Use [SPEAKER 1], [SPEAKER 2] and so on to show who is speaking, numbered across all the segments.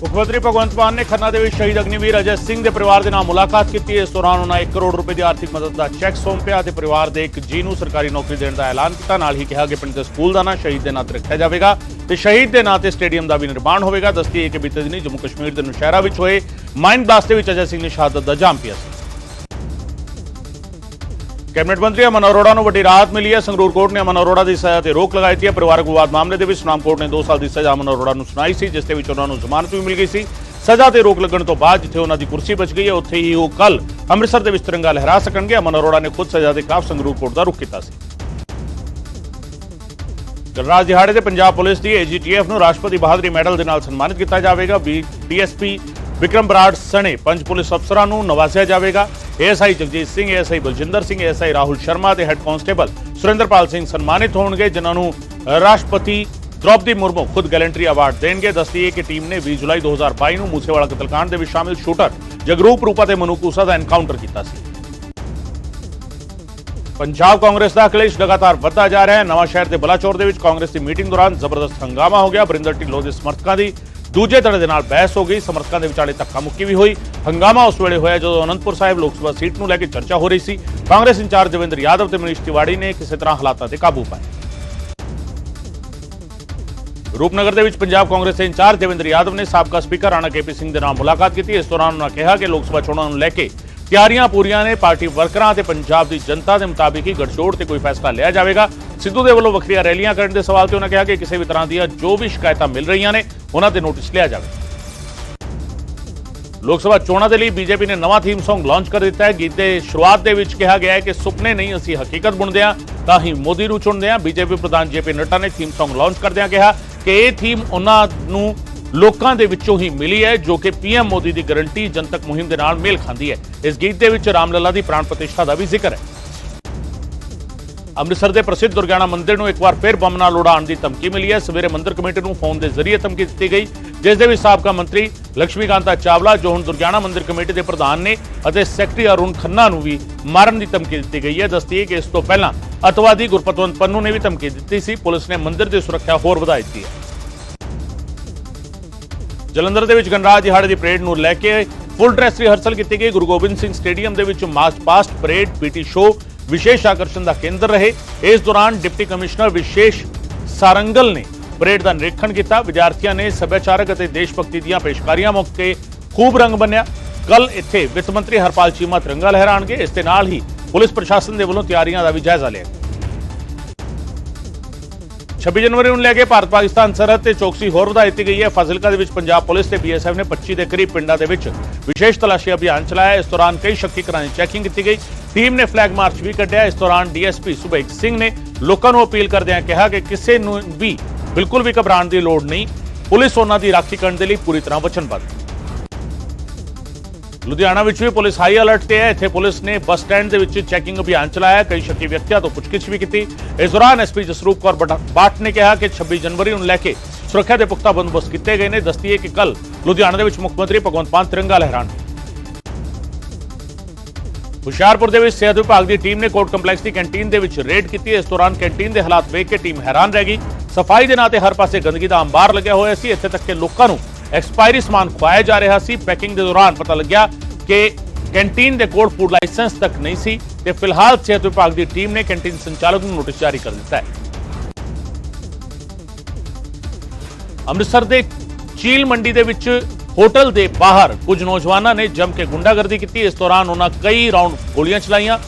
[SPEAKER 1] ਮੁੱਖ ਮੰਤਰੀ ਭਗਵੰਤ ਮਾਨ ਨੇ ਖੰਨਾ ਦੇ ਵਿੱਚ ਸ਼ਹੀਦ ਅਗਨੀਵੀਰ ਅਜੈ ਸਿੰਘ ਦੇ ਪਰਿਵਾਰ ਦੇ ਨਾਲ ਮੁਲਾਕਾਤ ਕੀਤੀ। ਇਸ ਦੌਰਾਨ ਉਹਨਾਂ 1 ਕਰੋੜ ਰੁਪਏ ਦੀ ਆਰਥਿਕ ਮਦਦ ਦਾ ਚੈੱਕ ਸੌਂਪਿਆ ਤੇ ਪਰਿਵਾਰ ਦੇ ਇੱਕ ਜੀ ਨੂੰ ਸਰਕਾਰੀ ਨੌਕਰੀ ਦੇਣ ਦਾ ਐਲਾਨ ਕੀਤਾ। ਨਾਲ ਹੀ ਕਿਹਾ ਕਿ ਪਿੰਡ ਦੇ ਸਕੂਲ ਦਾ ਨਾਂ ਸ਼ਹੀਦ ਦੇ ਨਾਂ ਤੇ ਰੱਖਿਆ ਜਾਵੇਗਾ ਤੇ ਸ਼ਹੀਦ ਦੇ ਨਾਂ ਤੇ ਸਟੇਡੀਅਮ ਦਾ ਵੀ ਨਿਰਮਾਣ ਹੋਵੇਗਾ। ਦੱਸਦੀ ਹੈ ਕਿ ਬੀਤੇ ਦਿਨੀ ਜੰਮੂ ਕਸ਼ਮੀਰ ਦੇ ਨੁਸ਼ਹਿਰਾ ਵਿੱਚ ਹੋਏ ਮਾਈਨ ਬਲਾਸਟ ਦੇ ਵਿੱਚ ਅਜੈ ਸਿੰਘ ਨੇ ਸ਼ਹਾਦਤ ਦਾ ਜਾਮ ਪਿਆ ਸੀ। ਕੈਬਨਿਟ ਮੰਤਰੀ ਅਮਨ ਅਰੋੜਾ ਨੂੰ ਵੱਡੀ ਰਾਹਤ ਮਿਲੀ ਹੈ। ਸੰਗਰੂਰ ਕੋਰਟ ਨੇ ਅਮਨ ਅਰੋੜਾ ਦੀ ਸਜ਼ਾ ਤੇ ਰੋਕ ਲਗਾਈ ਸੀ ਪਰਿਵਾਰਕ ਵਿਵਾਦ ਮਾਮਲੇ ਦੇ ਵਿੱਚ ਸੁਨਾਮ ਕੋਰਟ ਨੇ 2 ਸਾਲ ਦੀ ਸਜ਼ਾ ਅਮਨ ਅਰੋੜਾ ਨੂੰ ਸੁਣਾਈ ਸੀ, ਜਿਸ ਦੇ ਵਿੱਚ ਉਹਨਾਂ ਨੂੰ ਜ਼ਮਾਨਤ ਵੀ ਮਿਲ ਗਈ ਸੀ। ਸਜ਼ਾ ਤੇ ਰੋਕ ਲੱਗਣ ਤੋਂ ਬਾਅਦ ਜਿੱਥੇ ਉਹਨਾਂ ਦੀ ਕੁਰਸੀ ਬਚ ਗਈ ਹੈ, ਉੱਥੇ ਹੀ ਉਹ ਕੱਲ ਅੰਮ੍ਰਿਤਸਰ ਦੇ ਵਿੱਚ ਤਿਰੰਗਾ ਲਹਿਰਾ ਸਕਣਗੇ। ਅਮਨ ਅਰੋੜਾ ਨੇ ਖੁਦ ਸਜ਼ਾ ਦੇ ਖਿਲਾਫ ਸੰਗਰੂਰ ਕੋਰਟ ਦਾ ਰੁਖ ਕੀਤਾ ਸੀ। ਗਣਰਾਜ ਦਿਹਾੜੇ ਤੇ ਪੰਜਾਬ ਪੁਲਿਸ ਦੀ ਏਜੀਟੀਐਫ ਨੂੰ ਰਾਸ਼ਟਰਪਤੀ ਬਹਾਦਰੀ ਮੈਡਲ ਦੇ ਨਾਲ ਸਨਮਾਨਿਤ ਕੀਤਾ ਜਾਵੇਗਾ। ਬੀ ਡੀਐਸਪੀ ਵਿਕਰਮ ਬਰਾੜ ਸਣੇ ਪੰਜ ਪੁਲਿਸ ਅਫਸਰਾਂ ਨੂੰ ਨਵਾਜ਼ਿਆ ਜਾਵੇਗਾ। ASI Jagjit Singh, ASI Baljinder Singh, ASI Rahul Sharma ਤੇ ਹੈੱਡ ਕਾਂਸਟੇਬਲ ਸੁਰਿੰਦਰਪਾਲ ਸਿੰਘ ਸਨਮਾਨਿਤ ਹੋਣਗੇ, ਜਿਨ੍ਹਾਂ ਨੂੰ ਰਾਸ਼ਟਰਪਤੀ ਦ੍ਰੌਪਦੀ ਮੁਰਮੂ ਖੁਦ ਗੈਲੈਂਟਰੀ ਅਵਾਰਡ ਦੇਣਗੇ। ਦੱਸਦੀ ਹੈ ਕਿ ਟੀਮ ਨੇ 20 ਜੁਲਾਈ 2022 ਨੂੰ ਮੂਸੇਵਾਲਾ ਕਤਲकांड ਦੇ ਵਿੱਚ ਸ਼ਾਮਿਲ ਸ਼ੂਟਰ ਜਗਰੂਪ ਰੂਪਾ ਤੇ ਮਨੂਕੂਸਾ ਦਾ ਐਨਕਾਊਂਟਰ ਕੀਤਾ ਸੀ। ਪੰਜਾਬ ਕਾਂਗਰਸ ਦਾ ਕਲੇਸ਼ ਲਗਾਤਾਰ ਵੱਧਦਾ ਜਾ ਰਿਹਾ ਹੈ। ਨਵਾਂ ਸ਼ਹਿਰ ਦੇ ਬਲਾਚੌਰ ਦੇ ਵਿੱਚ ਕਾਂਗਰਸ ਦੀ ਮੀਟਿੰਗ ਦੌਰਾਨ ਜ਼ਬਰਦਸਤ ਹੰਗਾਮਾ ਹੋ ਗਿਆ। ਬਰਿੰਦਰ ਢਿੱਲੋਂ ਦੇ ਸਮਰਥਕਾਂ ਦੀ ਦੂਜੇ ਧੜੇ ਦੇ ਨਾਲ ਬਹਿਸ ਹੋ ਗਈ। ਸਮਰਥਕਾਂ ਦੇ ਵਿਚਾਲੇ ਧੱਕਾ ਮੁੱਕੀ ਵੀ ਹੋਈ। ਹੰਗਾਮਾ ਉਸ ਵੇਲੇ ਹੋਇਆ ਜਦੋਂ ਅਨੰਦਪੁਰ ਸਾਹਿਬ ਲੋਕ ਸਭਾ ਸੀਟ ਨੂੰ ਲੈ ਕੇ ਚਰਚਾ ਹੋ ਰਹੀ ਸੀ। ਕਾਂਗਰਸ ਇੰਚਾਰਜ ਦਵਿੰਦਰ ਯਾਦਵ ਤੇ ਮਨੀਸ਼ ਤਿਵਾੜੀ ਨੇ ਕਿਸੇ ਤਰ੍ਹਾਂ ਹਾਲਾਤਾਂ ਤੇ ਕਾਬੂ ਪਾਇਆ। ਰੂਪਨਗਰ ਦੇ ਵਿੱਚ ਪੰਜਾਬ ਕਾਂਗਰਸ ਦੇ ਇੰਚਾਰਜ ਦੇਵਿੰਦਰ ਯਾਦਵ ਨੇ ਸਾਬਕਾ ਸਪੀਕਰ ਰਾਣਾ ਕੇਪੀ ਸਿੰਘ ਦੇ ਨਾਲ ਮੁਲਾਕਾਤ ਕੀਤੀ। ਇਸ ਦੌਰਾਨ ਉਹਨਾਂ ਕਿਹਾ ਕਿ ਲੋਕ ਸਭਾ ਚੋਣਾਂ ਨੂੰ ਲੈ ਕੇ ਤਿਆਰੀਆਂ ਪੂਰੀਆਂ ਨੇ। ਪਾਰਟੀ ਵਰਕਰਾਂ ਤੇ ਪੰਜਾਬ ਦੀ ਜਨਤਾ ਦੇ ਮੁਤਾਬਿਕ ਹੀ ਗੜਜੋੜ ਤੇ ਕੋਈ ਫੈਸਲਾ ਲਿਆ ਜਾਵੇਗਾ। ਸਿੱਧੂ ਦੇ ਵੱਲੋਂ ਵੱਖਰੀਆਂ ਰੈਲੀਆਂ ਕਰਨ ਦੇ ਸਵਾਲ ਤੇ ਉਹਨਾਂ ਕਿਹਾ ਕਿ ਕਿਸੇ ਵੀ ਤਰ੍ਹਾਂ ਦੀਆਂ ਜੋ ਵੀ ਸ਼ਿਕਾਇਤਾਂ ਮਿਲ ਰਹੀਆਂ ਨੇ, ਉਹਨਾਂ ਤੇ ਨੋਟਿਸ ਲਿਆ ਜਾਵੇ। ਲੋਕ ਸਭਾ ਚੋਣਾਂ ਦੇ ਲਈ ਬੀਜੇਪੀ ਨੇ ਨਵਾਂ ਥੀਮ Song ਲਾਂਚ ਕਰ ਦਿੱਤਾ ਹੈ। ਗੀਤ ਦੇ ਸ਼ੁਰੂਆਤ ਦੇ ਵਿੱਚ ਕਿਹਾ ਗਿਆ ਹੈ ਕਿ ਸੁਪਨੇ ਨਹੀਂ, ਅਸੀਂ ਹਕੀਕਤ ਬੁਣਦੇ ਹਾਂ, ਤਾਂ ਹੀ ਮੋਦੀ ਨੂੰ ਚੁਣਦੇ ਹਾਂ। ਬੀਜੇਪੀ ਪ੍ਰਧਾਨ ਜੇਪੀ ਨੱਡਾ ਨੇ ਥੀਮ Song ਲਾਂਚ ਕਰਦਿਆਂ ਕਿਹਾ ਕਿ ਇਹ ਥੀਮ ਉਹਨਾਂ ਨੂੰ ਲੋਕਾਂ ਦੇ ਵਿੱਚੋਂ ਹੀ ਮਿਲੀ ਹੈ, ਜੋ ਕਿ ਪੀਐਮ ਮੋਦੀ ਦੀ ਗਾਰੰਟੀ ਜਨਤਕ ਮੁਹਿੰਮ ਦੇ ਨਾਲ ਮੇਲ ਖਾਂਦੀ ਹੈ। ਇਸ ਗੀਤ ਦੇ ਵਿੱਚ ਰਾਮਲਲਾ ਦੀ ਪ੍ਰਾਣ ਪ੍ਰਤਿਸ਼ਠਾ ਦਾ ਵੀ ਜ਼ਿਕਰ ਹੈ। ਅੰਮ੍ਰਿਤਸਰ ਦੇ ਪ੍ਰਸਿੱਧ ਦੁਰਗਿਆਣਾ ਮੰਦਿਰ ਨੂੰ ਇੱਕ ਵਾਰ ਫਿਰ ਬੰਬ ਨਾਲ ਉਡਾਉਣ ਦੀ ਧਮਕੀ ਮਿਲੀ ਹੈ। ਸਵੇਰੇ ਮੰਦਿਰ ਕਮੇਟੀ ਨੂੰ ਫੋਨ ਦੇ ਜ਼ਰੀਏ ਧਮਕੀ ਦਿੱਤੀ ਗਈ, ਜਿਸ ਦੇ ਵਿੱਚ ਸਾਬਕਾ ਮੰਤਰੀ ਲక్ష్ਮੀਕਾਂਤਾ ਚਾਵਲਾ, ਜੋ ਹੁਣ ਦੁਰਗਿਆਣਾ ਮੰਦਿਰ ਕਮੇਟੀ ਦੇ ਪ੍ਰਧਾਨ ਨੇ, ਅਤੇ ਸੈਕਟਰੀ ਅਰੁਣ ਖੰਨਾ ਨੂੰ ਵੀ ਮਾਰਨ ਦੀ ਧਮਕੀ ਦਿੱਤੀ ਗਈ ਹੈ। ਦੱਸਦੀ ਹੈ ਕਿ ਇਸ ਤੋਂ ਪਹਿਲਾਂ ਅਤਵਾਦੀ ਗੁਰਪਤਵੰਤ ਪੰਨੂ ਨੇ ਵੀ ਧਮਕੀ ਦਿੱਤੀ ਸੀ। ਪੁਲਿਸ ਨੇ ਮੰਦਿਰ ਦੀ ਸੁਰੱਖਿਆ ਹੋਰ ਵਧਾ ਦਿੱਤੀ ਹੈ। ਜਲੰਧਰ ਦੇ ਵਿੱਚ ਗਣਰਾਜ ਦਿਹਾੜੇ ਦੀ ਪਰੇਡ ਨੂੰ ਲੈ ਕੇ ਫੁੱਲ ਡਰੈਸ ਰਿਹਰਸਲ ਕੀਤੀ ਗਈ। ਗੁਰੂ ਗੋਬਿੰਦ ਸਿੰਘ ਸਟੇਡੀਅਮ ਦੇ ਵਿੱਚ march past parade, PT show ਵਿਸ਼ੇਸ਼ ਆਕਰਸ਼ਣ ਦਾ ਕੇਂਦਰ ਰਹੇ। ਇਸ ਦੌਰਾਨ ਡਿਪਟੀ ਕਮਿਸ਼ਨਰ ਵਿਸ਼ੇਸ਼ ਸਾਰੰਗਲ ਨੇ ਪਰੇਡ ਦਾ ਨਿਰੀਖਣ ਕੀਤਾ। ਵਿਦਿਆਰਥੀਆਂ ਨੇ ਸੱਭਿਆਚਾਰਕ ਅਤੇ ਦੇਸ਼ ਭਗਤੀ ਦੀਆਂ ਪੇਸ਼ਕਾਰੀਆਂ ਮੌਕੇ ਖੂਬ ਰੰਗ ਬੰਨਿਆ। ਕੱਲ ਇੱਥੇ ਵਿੱਤ ਮੰਤਰੀ ਹਰਪਾਲ ਚੀਮਾ ਤਿਰੰਗਾ ਲਹਿਰਾਣਗੇ। ਇਸ ਦੇ ਨਾਲ ਹੀ ਪੁਲਿਸ ਪ੍ਰਸ਼ਾਸਨ ਦੇ ਵੱਲੋਂ ਤਿਆਰੀਆਂ ਦਾ ਵੀ ਜਾਇਜ਼ਾ ਲਿਆ 26 ਜਨਵਰੀ ਨੂੰ ਲੈ ਕੇ ਭਾਰਤ ਪਾਕਿਸਤਾਨ ਸਰਹੱਦ ਤੇ ਚੌਕਸੀ ਹੋਰ ਵਧਾ ਦਿੱਤੀ ਗਈ ਹੈ। ਫਾਜ਼ਿਲਕਾ ਦੇ ਵਿੱਚ ਪੰਜਾਬ ਪੁਲਿਸ ਤੇ ਬੀਐਸਐਫ ਨੇ 25 ਦੇ ਕਰੀਬ ਪਿੰਡਾਂ ਦੇ ਵਿੱਚ ਵਿਸ਼ੇਸ਼ ਤਲਾਸ਼ੀ ਅਭਿਆਨ ਚਲਾਇਆ। ਇਸ ਦੌਰਾਨ ਕਈ ਸ਼ੱਕੀ ਘਰਾਂ ਦੀ ਚੈਕਿੰਗ ਕੀਤੀ ਗਈ। ਟੀਮ ਨੇ ਫਲੈਗ ਮਾਰਚ ਵੀ ਕੱਢਿਆ। ਇਸ ਦੌਰਾਨ ਡੀਐਸਪੀ ਸੁਭੇਗ ਸਿੰਘ ਨੇ ਲੋਕਾਂ ਨੂੰ ਅਪੀਲ ਕਰਦਿਆਂ ਕਿਹਾ ਕਿ ਕਿਸੇ ਨੂੰ ਵੀ ਬਿਲਕੁਲ ਵੀ ਘਬਰਾਉਣ ਦੀ ਲੋੜ ਨਹੀਂ। ਪੁਲਿਸ ਉਹਨਾਂ ਦੀ ਰਾਖੀ ਕਰਨ ਦੇ ਲਈ ਪੂਰੀ ਤਰ੍ਹਾਂ ਵਚਨਬੱਧ। ਲੁਧਿਆਣਾ ਵਿੱਚ ਵੀ ਪੁਲਿਸ ਹਾਈ ਅਲਰਟ ਤੇ ਹੈ। ਇੱਥੇ ਪੁਲਿਸ ਨੇ ਬੱਸ ਸਟੈਂਡ ਦੇ ਵਿੱਚ ਚੈਕਿੰਗ ਅਭਿਆਨ ਚਲਾਇਆ। ਕਈ ਸ਼ੱਕੀ ਵਿਅਕਤੀਆਂ ਤੋਂ ਪੁੱਛਗਿੱਛ ਵੀ ਕੀਤੀ। ਇਸ ਦੌਰਾਨ ਐਸਪੀ ਜਸਰੂਪ ਕੌਰ ਬਟਾ- ਬਾਟ ਨੇ ਕਿਹਾ ਕਿ 26 ਜਨਵਰੀ ਨੂੰ ਲੈ ਕੇ ਸੁਰੱਖਿਆ ਦੇ ਪੁਖਤਾ ਬੰਦੋਬਸਤ ਕੀਤੇ ਗਏ ਨੇ। ਦੱਸਦੀ ਹੈ ਕਿ ਕੱਲ ਲੁਧਿਆਣਾ ਦੇ ਵਿੱਚ ਮੁੱਖ ਮੰਤਰੀ ਭਗਵੰਤ ਮਾਨ ਤਿਰੰਗਾ ਲਹਿਰਾਣਗੇ ਹੁਸ਼ਿਆਰਪੁਰ ਦੇ ਵਿੱਚ ਸਿਹਤ ਵਿਭਾਗ ਦੀ ਟੀਮ ਨੇ ਕੋਰਟ ਕੰਪਲੈਕਸ ਦੀ ਕੈਂਟੀਨ ਦੇ ਵਿੱਚ ਰੇਡ ਕੀਤੀ। ਇਸ ਦੌਰਾਨ ਕੈਂਟੀਨ ਦੇ ਹਾਲਾਤ ਵੇਖ ਕੇ ਟੀਮ ਹੈਰਾਨ ਰਹਿ ਗਈ। ਸਫ਼ਾਈ ਦੇ ਨਾਂ ਤੇ ਹਰ ਪਾਸੇ ਗੰਦਗੀ ਦਾ ਅੰਬਾਰ ਲੱਗਿਆ ਹੋਇਆ ਸੀ। ਇੱਥੇ ਤੱਕ ਕਿ ਲੋਕਾਂ ਨੂੰ ਐਕਸਪਾਇਰੀ ਸਮਾਨ ਖਵਾਇਆ ਜਾ ਰਿਹਾ ਸੀ। ਪੈਕਿੰਗ ਦੇ ਦੌਰਾਨ ਪਤਾ ਲੱਗਿਆ ਕਿ ਕੈਂਟੀਨ ਦੇ ਕੋਲ ਫੂਡ ਲਾਇਸੈਂਸ ਤੱਕ ਨਹੀਂ ਸੀ ਤੇ ਫਿਲਹਾਲ ਸਿਹਤ ਵਿਭਾਗ ਦੀ ਟੀਮ ਨੇ ਕੈਂਟੀਨ ਸੰਚਾਲਕ ਨੂੰ ਨੋਟਿਸ ਜਾਰੀ ਕਰ ਦਿੱਤਾ ਹੈ। ਅੰਮ੍ਰਿਤਸਰ ਦੇ ਚੀਲ ਮੰਡੀ ਦੇ ਵਿੱਚ ਹੋਟਲ ਦੇ ਬਾਹਰ ਕੁਝ ਨੌਜਵਾਨਾਂ ਨੇ ਜੰਮ ਕੇ ਗੁੰਡਾਗਰਦੀ ਕੀਤੀ। ਇਸ ਦੌਰਾਨ ਉਹਨਾਂ ਕਈ ਰਾਉਂਡ ਗੋਲੀਆਂ ਚਲਾਈਆਂ।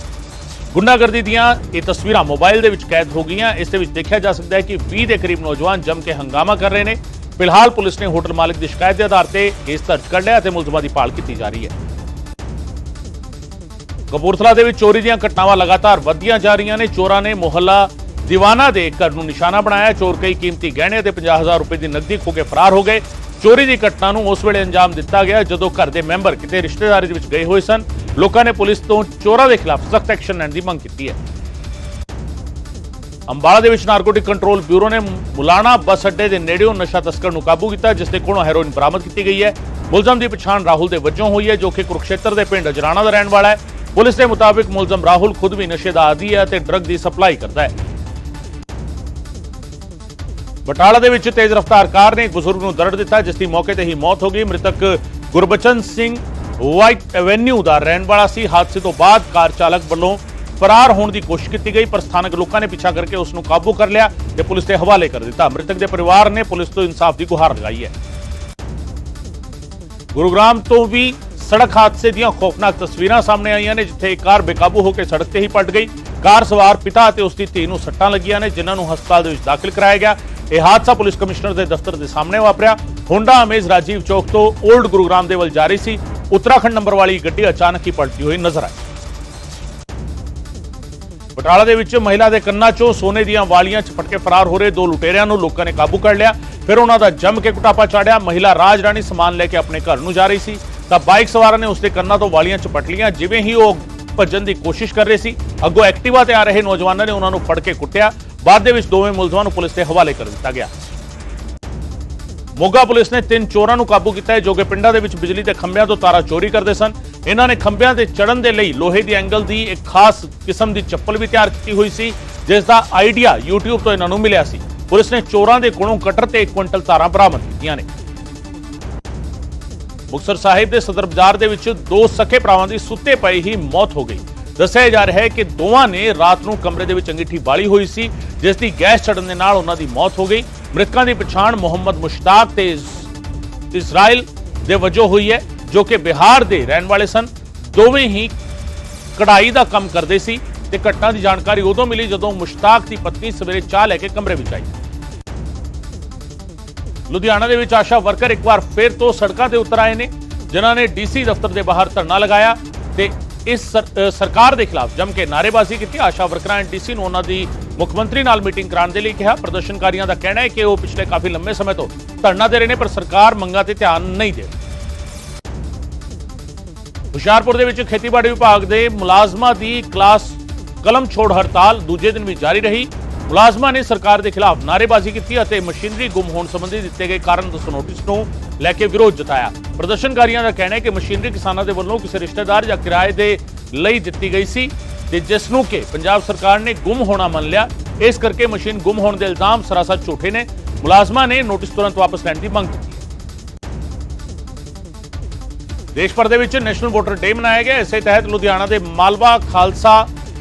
[SPEAKER 1] ਗੁੰਡਾਗਰਦੀ ਦੀਆਂ ਇਹ ਤਸਵੀਰਾਂ ਮੋਬਾਈਲ ਦੇ ਵਿੱਚ ਕੈਦ ਹੋ ਗਈਆਂ। ਇਸ ਦੇ ਵਿੱਚ ਦੇਖਿਆ ਜਾ ਸਕਦਾ ਹੈ ਕਿ 20 ਦੇ ਕਰੀਬ ਨੌਜਵਾਨ ਜੰਮ ਕੇ ਹੰਗਾਮਾ ਕਰ ਰਹੇ ਨੇ। ਫਿਲਹਾਲ ਪੁਲਿਸ ਨੇ ਹੋਟਲ ਮਾਲਕ ਦੀ ਸ਼ਿਕਾਇਤ ਦੇ ਆਧਾਰ ਤੇ ਕੇਸ ਦਰਜ ਕਰ ਲਿਆ ਅਤੇ ਮੁਲਜ਼ਮਾਂ ਦੀ ਭਾਲ ਕੀਤੀ ਜਾ ਰਹੀ ਹੈ। ਕਪੂਰਥਲਾ ਦੇ ਵਿੱਚ ਚੋਰੀ ਦੀਆਂ ਘਟਨਾਵਾਂ ਲਗਾਤਾਰ ਵਧੀਆਂ ਜਾ ਰਹੀਆਂ ਨੇ। ਚੋਰਾਂ ਨੇ ਮੁਹੱਲਾ ਦੀਵਾਨਾ ਦੇ ਘਰ ਨੂੰ ਨਿਸ਼ਾਨਾ ਬਣਾਇਆ। ਚੋਰ ਕਈ ਕੀਮਤੀ ਗਹਿਣੇ ਤੇ 50000 ਰੁਪਏ ਦੀ ਨਕਦੀ ਖੋ ਕੇ ਫਰਾਰ ਹੋ ਗਏ। ਚੋਰੀ ਦੀ ਘਟਨਾ ਨੂੰ ਉਸ ਵੇਲੇ ਅੰਜਾਮ ਦਿੱਤਾ ਗਿਆ ਜਦੋਂ ਘਰ ਦੇ ਮੈਂਬਰ ਕਿਤੇ ਰਿਸ਼ਤੇਦਾਰੀ ਦੇ ਵਿੱਚ ਗਏ ਹੋਏ ਸਨ। ਲੋਕਾਂ ਨੇ ਪੁਲਿਸ ਤੋਂ ਚੋਰਾਂ ਦੇ ਖਿਲਾਫ ਸਖਤ ਐਕਸ਼ਨ ਲੈਣ ਦੀ ਮੰਗ ਕੀਤੀ ਹੈ। ਅੰਬਾਲਾ ਦੇ ਵਿੱਚ ਨਾਰਕੋਟਿਕ ਕੰਟਰੋਲ ਬਿਊਰੋ ਨੇ ਮੁਲਾਣਾ ਬੱਸ ਅੱਡੇ ਦੇ ਨੇੜਿਓਂ ਨਸ਼ਾ ਤਸਕਰ ਨੂੰ ਕਾਬੂ ਕੀਤਾ, ਜਿਸ ਦੇ ਕੋਲੋਂ ਹੈਰੋਇਨ ਬਰਾਮਦ ਕੀਤੀ ਗਈ ਹੈ। ਮੁਲਜ਼ਮ ਦੀ ਪਛਾਣ ਰਾਹੁਲ ਦੇ ਵਜੋਂ ਹੋਈ ਹੈ, ਜੋ ਕਿ ਕੁਰੂਕਸ਼ੇਤਰ ਦੇ ਪਿੰਡ ਅਜਰਾਣਾ ਦਾ ਰਹਿਣ ਵਾਲਾ ਹੈ। ਪੁਲਿਸ ਦੇ ਮੁਤਾਬਿਕ ਮੁਲਜ਼ਮ ਰਾਹੁਲ ਖੁਦ ਵੀ ਨਸ਼ੇ ਦਾ ਆਦੀ ਹੈ ਤੇ ਡਰੱਗ ਦੀ ਸਪਲਾਈ ਕਰਦਾ ਹੈ। ਬਟਾਲਾ ਦੇ ਵਿੱਚ ਤੇਜ਼ ਰਫ਼ਤਾਰ ਕਾਰ ਨੇ ਇੱਕ ਬਜ਼ੁਰਗ ਨੂੰ ਦਰੜ ਦਿੱਤਾ, ਜਿਸ ਦੀ ਮੌਕੇ ਤੇ ਹੀ ਮੌਤ ਹੋ ਗਈ। ਮ੍ਰਿਤਕ ਗੁਰਬਚਨ ਸਿੰਘ ਵਾਈਟ ਐਵੇਨਿਊ ਦਾ ਰਹਿਣ ਵਾਲਾ ਸੀ। ਹਾਦਸੇ ਤੋਂ ਬਾਅਦ ਕਾਰ ਚਾਲਕ ਵੱਲੋਂ ਫਰਾਰ ਹੋਣ ਦੀ ਕੋਸ਼ਿਸ਼ ਕੀਤੀ ਗਈ, ਪਰ ਸਥਾਨਕ ਲੋਕਾਂ ਨੇ ਪਿੱਛਾ ਕਰਕੇ ਉਸ ਨੂੰ ਕਾਬੂ ਕਰ ਲਿਆ ਤੇ ਪੁਲਿਸ ਦੇ ਹਵਾਲੇ ਕਰ ਦਿੱਤਾ। ਮ੍ਰਿਤਕ ਦੇ ਪਰਿਵਾਰ ਨੇ ਪੁਲਿਸ ਤੋਂ ਇਨਸਾਫ ਦੀ ਗੁਹਾਰ ਲਗਾਈ ਹੈ। ਗੁਰੂਗ੍ਰਾਮ ਤੋਂ ਵੀ ਸੜਕ ਹਾਦਸੇ ਦੀਆਂ ਖੌਫਨਾਕ ਤਸਵੀਰਾਂ ਸਾਹਮਣੇ ਆਈਆਂ ਨੇ, ਜਿੱਥੇ ਇੱਕ ਕਾਰ ਬੇਕਾਬੂ ਹੋ ਕੇ ਸੜਕ ਤੇ ਹੀ ਪਲਟ ਗਈ। ਕਾਰ ਸਵਾਰ ਪਿਤਾ ਅਤੇ ਉਸ ਦੀ ਧੀ ਨੂੰ ਸੱਟਾਂ ਲੱਗੀਆਂ ਨੇ, ਜਿਨ੍ਹਾਂ ਨੂੰ ਹਸਪਤਾਲ ਦੇ ਵਿੱਚ ਦਾਖਲ ਕਰਾਇਆ ਗਿਆ। ਇਹ ਹਾਦਸਾ ਪੁਲਿਸ ਕਮਿਸ਼ਨਰ ਦੇ ਦਫ਼ਤਰ ਦੇ ਸਾਹਮਣੇ ਵਾਪਰਿਆ। ਹੋਂਡਾ ਅਮੇਜ਼ ਰਾਜੀਵ ਚੌਕ ਤੋਂ 올ਡ ਗੁਰੂਗ੍ਰਾਮ ਦੇ ਵੱਲ ਜਾ ਰਹੀ ਸੀ। ਉੱਤਰਾਖੰਡ ਨੰਬਰ ਵਾਲੀ ਗੱਡੀ ਅਚਾਨਕ ਹੀ ਪਲਟੀ ਹੋਈ ਨਜ਼ਰ ਆਈ। ਬਟਾਲਾ ਦੇ ਵਿੱਚ ਮਹਿਲਾ ਦੇ ਕੰਨਾਂ 'ਚੋਂ ਸੋਨੇ ਦੀਆਂ ਵਾਲੀਆਂ ਚਪਟ ਕੇ ਫਰਾਰ ਹੋ ਰਹੇ ਦੋ ਲੁਟੇਰਿਆਂ ਨੂੰ ਲੋਕਾਂ ਨੇ ਕਾਬੂ ਕਰ ਲਿਆ। ਫਿਰ ਉਹਨਾਂ ਦਾ ਜੰਮ ਕੇ ਕੁਟਾਪਾ ਚਾੜਿਆ। ਮਹਿਲਾ ਰਾਜ ਰਾਣੀ ਸਮਾਨ ਲੈ ਕੇ ਆਪਣੇ ਘਰ ਨੂੰ ਜਾ ਰਹੀ ਸੀ। ਤਾਂ ਬਾਈਕ ਸਵਾਰਾਂ ਨੇ ਉਸਦੇ ਕੰਨਾਂ ਤੋਂ ਵਾਲੀਆਂ ਚਪਟ ਲੀਆਂ। ਜਿਵੇਂ ਹੀ ਉਹ ਭੱਜਣ ਦੀ ਕੋਸ਼ਿਸ਼ ਕਰ ਰਹੇ ਸੀ, ਅੱਗੋਂ ਐਕਟਿਵਾ ਤੇ ਆ ਰਹੇ ਨੌਜਵਾਨਾਂ ਨੇ ਉਹਨਾਂ ਨੂੰ ਫੜ ਕੇ ਕੁੱਟਿਆ। ਬਾਅਦ ਦੇ ਵਿੱਚ ਦੋਵੇਂ ਮੁਲਜ਼ਮਾਂ ਨੂੰ ਪੁਲਿਸ ਦੇ ਹਵਾਲੇ ਕਰ ਦਿੱਤਾ ਗਿਆ। ਮੋਗਾ ਪੁਲਿਸ ਨੇ ਤਿੰਨ ਚੋਰਾਂ ਨੂੰ ਕਾਬੂ ਕੀਤਾ ਹੈ, ਜੋ ਕਿ ਪਿੰਡਾਂ ਦੇ ਵਿੱਚ ਬਿਜਲੀ ਦੇ ਖੰਭਿਆਂ ਤੋਂ ਤਾਰਾਂ ਚੋਰੀ ਕਰਦੇ ਸਨ। ਇਹਨਾਂ ਨੇ ਖੰਭਿਆਂ ਤੇ ਚੜਨ ਦੇ ਲਈ ਲੋਹੇ ਦੀ ਐਂਗਲ ਦੀ ਇੱਕ ਖਾਸ ਕਿਸਮ ਦੀ ਚੱਪਲ ਵੀ ਤਿਆਰ ਕੀਤੀ ਹੋਈ ਸੀ ਜਿਸ ਦਾ ਆਈਡੀਆ YouTube ਤੋਂ ਇਹਨਾਂ ਨੂੰ ਮਿਲਿਆ ਸੀ। ਪੁਲਿਸ ਨੇ ਚੋਰਾਂ ਦੇ ਕੋਲੋਂ ਕਟਰ ਤੇ 1 ਕੁਇੰਟਲ ਤਾਰਾਂ ਬਰਾਮਦ ਕੀਤੀਆਂ ਨੇ। ਮੁਕਤਸਰ ਸਾਹਿਬ ਦੇ ਸਦਰ ਬਾਜ਼ਾਰ ਦੇ ਵਿੱਚ ਦੋ ਸਕੇ ਭਰਾਵਾਂ ਦੀ ਸੁੱਤੇ ਪਏ ਹੀ ਮੌਤ ਹੋ ਗਈ। ਦੱਸਿਆ ਜਾ ਰਿਹਾ ਹੈ ਕਿ ਦੋਵਾਂ ਨੇ ਰਾਤ ਨੂੰ ਕਮਰੇ ਦੇ ਵਿੱਚ ਅੰਗੀਠੀ ਬਾਲੀ ਹੋਈ ਸੀ ਜਿਸ ਦੀ ਗੈਸ ਚੜਨ ਦੇ ਨਾਲ ਉਹਨਾਂ ਦੀ ਮੌਤ ਹੋ ਗਈ। ਮ੍ਰਿਤਕਾਂ ਦੀ ਪਛਾਣ ਮੁਹੰਮਦ ਮੁਸ਼ਤਾਕ ਤੇ ਇਸ- ਦੇ ਵਜੋਂ ਹੋਈ ਹੈ। ਜੋ ਕਿ ਬਿਹਾਰ ਦੇ ਰਹਿਣ ਵਾਲੇ ਸਨ। ਦੋਵੇਂ ਹੀ ਕਢਾਈ ਦਾ ਕੰਮ ਕਰਦੇ ਸੀ ਤੇ ਘਟਨਾ ਦੀ ਜਾਣਕਾਰੀ ਉਦੋਂ ਮਿਲੀ ਜਦੋਂ ਮੁਸ਼ਤਾਕ ਦੀ ਪਤਨੀ ਸਵੇਰੇ ਚਾਹ ਲੈ ਕੇ ਕਮਰੇ ਵਿੱਚ ਆਈ। ਲੁਧਿਆਣਾ ਦੇ ਵਿੱਚ ਆਸ਼ਾ ਵਰਕਰ ਇੱਕ ਵਾਰ ਫਿਰ ਤੋਂ ਸੜਕਾਂ ਤੇ ਉਤਰ ਆਏ ਨੇ, ਜਿਨ੍ਹਾਂ ਨੇ ਡੀਸੀ ਦਫ਼ਤਰ ਦੇ ਬਾਹਰ ਧਰਨਾ ਲਗਾਇਆ ਤੇ ਇਸ ਸਰਕਾਰ ਦੇ ਖਿਲਾਫ ਜੰਮ ਕੇ ਨਾਅਰੇਬਾਜ਼ੀ ਕੀਤੀ। ਆਸ਼ਾ ਵਰਕਰਾਂ ਨੇ ਡੀਸੀ ਨੂੰ ਉਹਨਾਂ ਦੀ ਮੁੱਖ ਮੰਤਰੀ ਨਾਲ ਮੀਟਿੰਗ ਕਰਾਉਣ ਦੇ ਲਈ ਕਿਹਾ। ਪ੍ਰਦਰਸ਼ਨਕਾਰੀਆਂ ਦਾ ਕਹਿਣਾ ਹੈ ਕਿ ਉਹ ਪਿਛਲੇ ਕਾਫੀ ਲੰਮੇ ਸਮੇਂ ਤੋਂ ਧਰਨਾ ਦੇ ਰਹੇ ਨੇ, ਪਰ ਸਰਕਾਰ ਮੰਗਾਂ ਤੇ ਧਿਆਨ ਨਹੀਂ ਦੇ ਰਹੀ। ਹੁਸ਼ਿਆਰਪੁਰ ਦੇ ਵਿੱਚ ਖੇਤੀਬਾੜੀ ਵਿਭਾਗ ਦੇ ਮੁਲਾਜ਼ਮਾਂ ਦੀ ਕਲਾਸ ਕਲਮ ਛੋੜ ਹੜਤਾਲ ਦੂਜੇ ਦਿਨ ਵੀ ਜਾਰੀ ਰਹੀ। ਮੁਲਾਜ਼ਮਾਂ ਨੇ ਸਰਕਾਰ ਦੇ ਖਿਲਾਫ ਨਾਅਰੇਬਾਜ਼ੀ ਕੀਤੀ ਅਤੇ ਮਸ਼ੀਨਰੀ ਗੁੰਮ ਹੋਣ ਸੰਬੰਧੀ ਦਿੱਤੇ ਗਏ ਕਾਰਨ ਦੱਸੋ ਨੋਟਿਸ ਨੂੰ ਲੈ ਕੇ ਵਿਰੋਧ ਜਤਾਇਆ। ਪ੍ਰਦਰਸ਼ਨਕਾਰੀਆਂ ਦਾ ਕਹਿਣਾ ਹੈ ਕਿ ਮਸ਼ੀਨਰੀ ਕਿਸਾਨਾਂ ਦੇ ਵੱਲੋਂ ਕਿਸੇ ਰਿਸ਼ਤੇਦਾਰ ਜਾਂ ਕਿਰਾਏ ਦੇ ਲਈ ਦਿੱਤੀ ਗਈ ਸੀ ਤੇ ਜਿਸ ਨੂੰ ਕਿ ਪੰਜਾਬ ਸਰਕਾਰ ਨੇ ਗੁੰਮ ਹੋਣਾ ਮੰਨ ਲਿਆ, ਇਸ ਕਰਕੇ ਮਸ਼ੀਨ ਗੁੰਮ ਹੋਣ ਦੇ ਇਲਜ਼ਾਮ ਸਰਾਸਰ ਝੂਠੇ ਨੇ। ਮੁਲਾਜ਼ਮਾਂ ਨੇ ਨੋਟਿਸ ਤੁਰੰਤ ਵਾਪਸ ਲੈਣ ਦੀ ਮੰਗ ਕੀਤੀ। ਦੇਸ਼ ਭਰ ਦੇ ਵਿੱਚ ਨੈਸ਼ਨਲ ਵੋਟਰ ਡੇ ਮਨਾਇਆ ਗਿਆ। ਇਸੇ ਤਹਿਤ ਲੁਧਿਆਣਾ ਦੇ Malwa Khalsa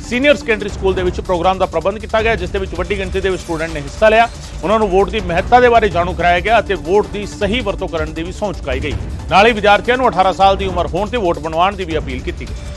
[SPEAKER 1] senior secondary school ਦੇ ਵਿੱਚ ਪ੍ਰੋਗਰਾਮ ਦਾ ਪ੍ਰਬੰਧ ਕੀਤਾ ਗਿਆ, ਜਿਸ ਦੇ ਵਿੱਚ ਵੱਡੀ ਗਿਣਤੀ ਦੇ ਵਿੱਚ ਸਟੂਡੈਂਟ ਨੇ ਹਿੱਸਾ ਲਿਆ। ਉਹਨਾਂ ਨੂੰ ਵੋਟ ਦੀ ਮਹੱਤਤਾ ਦੇ ਬਾਰੇ ਜਾਣੂ ਕਰਾਇਆ ਗਿਆ ਅਤੇ ਵੋਟ ਦੀ ਸਹੀ ਵਰਤੋਂ ਕਰਨ ਦੀ ਵੀ ਸਹੁੰ ਚੁਕਾਈ ਗਈ। ਨਾਲ ਹੀ ਵਿਦਿਆਰਥੀਆਂ ਨੂੰ 18 ਸਾਲ ਦੀ ਉਮਰ ਹੋਣ ਤੇ ਵੋਟ ਬਣਵਾਉਣ ਦੀ ਵੀ ਅਪੀਲ ਕੀਤੀ ਗਈ।